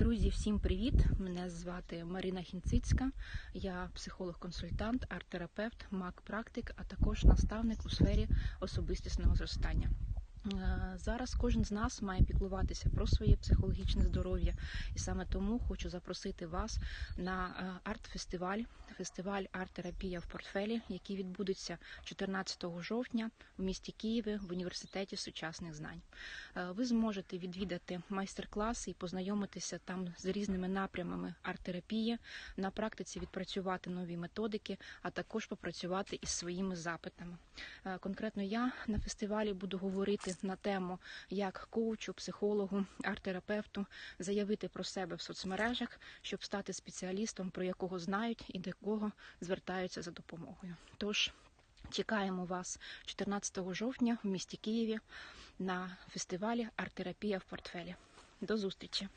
Друзі, всім привіт! Мене звати Марина Хінцицька. Я психолог-консультант, арт-терапевт, маг-практик, а також наставник у сфері особистісного зростання. Е, Зараз кожен з нас має піклуватися про своє психологічне здоров'я, і саме тому хочу запросити вас на е, арт-фестиваль, фестиваль арт-терапія в портфелі, який відбудеться 14 жовтня в місті Києві в університеті сучасних знань. Е, Ви зможете відвідати майстер-класи і познайомитися там з різними напрямами арт-терапії, на практиці відпрацювати нові методики, а також попрацювати із своїми запитами. Е, Конкретно я на фестивалі буду говорити на тему, як коучу, психологу, арт-терапевту заявити про себе в соцмережах, щоб стати спеціалістом, про якого знають і до кого звертаються за допомогою. Тож чекаємо вас 14 жовтня в місті Києві на фестивалі Арт-терапія в портфелі. До зустрічі!